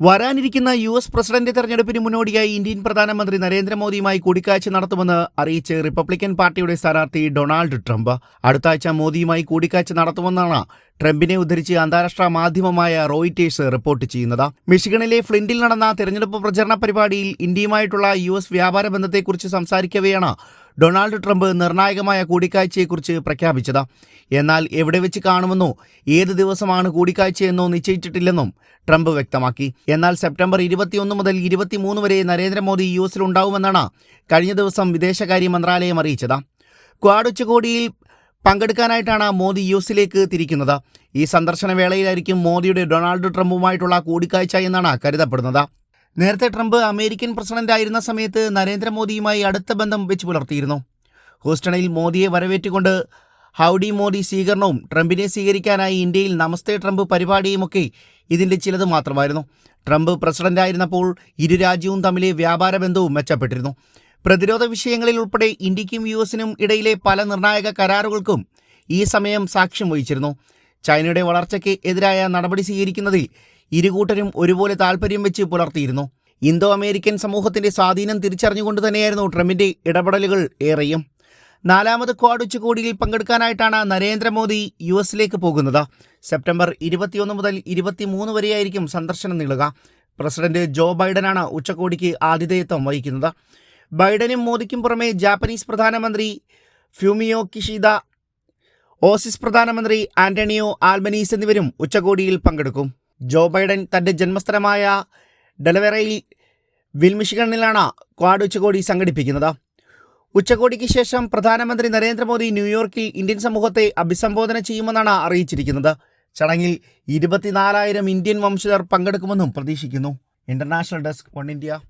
വരാനിരിക്കുന്ന U S president തെരഞ്ഞെടുപ്പിന് മുന്നോടിയായി ഇന്ത്യൻ പ്രധാനമന്ത്രി നരേന്ദ്രമോദിയുമായി കൂടിക്കാഴ്ച നടത്തുമെന്ന് അറിയിച്ച് റിപ്പബ്ലിക്കൻ പാർട്ടിയുടെ സ്ഥാനാർത്ഥി ഡൊണാൾഡ് ട്രംപ് അടുത്ത ആഴ്ച മോദിയുമായി കൂടിക്കാഴ്ച നടത്തുമെന്നാണ് ട്രംപിനെ ഉദ്ധരിച്ച് അന്താരാഷ്ട്ര മാധ്യമമായ റോയിറ്റേഴ്സ് റിപ്പോർട്ട് ചെയ്യുന്നത്. മിഷിഗണിലെ ഫ്ലിൻഡിൽ നടന്ന തെരഞ്ഞെടുപ്പ് പ്രചരണ പരിപാടിയിൽ ഇന്ത്യയുമായിട്ടുള്ള യു എസ് വ്യാപാര ബന്ധത്തെക്കുറിച്ച് സംസാരിക്കവെയാണ് ഡൊണാൾഡ് ട്രംപ് നിർണായകമായ കൂടിക്കാഴ്ചയെക്കുറിച്ച് പ്രഖ്യാപിച്ചത്. എന്നാൽ എവിടെ വെച്ച് കാണുമെന്നോ ഏത് ദിവസമാണ് കൂടിക്കാഴ്ചയെന്നോ നിശ്ചയിച്ചിട്ടില്ലെന്നും ട്രംപ് വ്യക്തമാക്കി. എന്നാൽ സെപ്റ്റംബർ ഇരുപത്തിയൊന്ന് മുതൽ ഇരുപത്തിമൂന്ന് വരെ നരേന്ദ്രമോദി യു എസിലുണ്ടാവുമെന്നാണ് കഴിഞ്ഞ ദിവസം വിദേശകാര്യ മന്ത്രാലയം അറിയിച്ചത്. ക്വാഡ് ഉച്ചകോടിയിൽ പങ്കെടുക്കാനായിട്ടാണ് മോദി യു എസിലേക്ക് തിരിക്കുന്നത്. ഈ സന്ദർശന വേളയിലായിരിക്കും മോദിയുടെ ഡൊണാൾഡ് ട്രംപുമായിട്ടുള്ള കൂടിക്കാഴ്ച എന്നാണ് കരുതപ്പെടുന്നത്. നേരത്തെ ട്രംപ് അമേരിക്കൻ പ്രസിഡന്റ് ആയിരുന്ന സമയത്ത് നരേന്ദ്രമോദിയുമായി അടുത്ത ബന്ധം വെച്ച് പുലർത്തിയിരുന്നു. ഹൂസ്റ്റണിൽ മോദിയെ വരവേറ്റുകൊണ്ട് ഹൗഡി മോദി സ്വീകരണവും ട്രംപിനെ സ്വീകരിക്കാനായി ഇന്ത്യയിൽ നമസ്തേ ട്രംപ് പരിപാടിയുമൊക്കെ ഇതിന്റെ ചിലത് മാത്രമായിരുന്നു. ട്രംപ് പ്രസിഡന്റായിരുന്നപ്പോൾ ഇരു രാജ്യവും തമ്മിലെ വ്യാപാര ബന്ധവും മെച്ചപ്പെട്ടിരുന്നു. പ്രതിരോധ വിഷയങ്ങളിൽ ഉൾപ്പെടെ ഇന്ത്യക്കും യു എസിനും ഇടയിലെ പല നിർണായക കരാറുകൾക്കും ഈ സമയം സാക്ഷ്യം വഹിച്ചിരുന്നു. ചൈനയുടെ വളർച്ചയ്ക്ക് എതിരായ നടപടി സ്വീകരിക്കുന്നതിൽ ഇരുകൂട്ടരും ഒരുപോലെ താൽപ്പര്യം വെച്ച് പുലർത്തിയിരുന്നു. ഇന്തോ അമേരിക്കൻ സമൂഹത്തിന്റെ സ്വാധീനം തിരിച്ചറിഞ്ഞുകൊണ്ട് തന്നെയായിരുന്നു ട്രംപിന്റെ ഇടപെടലുകൾ ഏറെയും. നാലാമത് ക്വാഡ് ഉച്ചകോടിയിൽ പങ്കെടുക്കാനായിട്ടാണ് നരേന്ദ്രമോദി യു എസിലേക്ക് പോകുന്നത്. സെപ്റ്റംബർ ഇരുപത്തിയൊന്ന് മുതൽ ഇരുപത്തിമൂന്ന് വരെയായിരിക്കും സന്ദർശനം നീളുക. പ്രസിഡന്റ് ജോ ബൈഡനാണ് ഉച്ചകോടിക്ക് ആതിഥേയത്വം വഹിക്കുന്നത്. ബൈഡനും മോദിക്കും പുറമെ ജാപ്പനീസ് പ്രധാനമന്ത്രി ഫ്യൂമിയോ കിഷിദ ഓസിസ് പ്രധാനമന്ത്രി ആന്റണിയോ ആൽബനീസ് എന്നിവരും ഉച്ചകോടിയിൽ പങ്കെടുക്കും. ജോ ബൈഡൻ തന്റെ ജന്മസ്ഥലമായ ഡെലവറയിൽ വിൽമിഷിഗണിലാണ് ക്വാഡ് ഉച്ചകോടി സംഘടിപ്പിക്കുന്നത്. ഉച്ചകോടിക്ക് ശേഷം പ്രധാനമന്ത്രി നരേന്ദ്രമോദി ന്യൂയോർക്കിൽ ഇന്ത്യൻ സമൂഹത്തെ അഭിസംബോധന ചെയ്യുമെന്നാണ് അറിയിച്ചിരിക്കുന്നത്. ചടങ്ങിൽ ഇരുപത്തിനാലായിരം ഇന്ത്യൻ വംശജർ പങ്കെടുക്കുമെന്നും പ്രതീക്ഷിക്കുന്നു. International desk one India.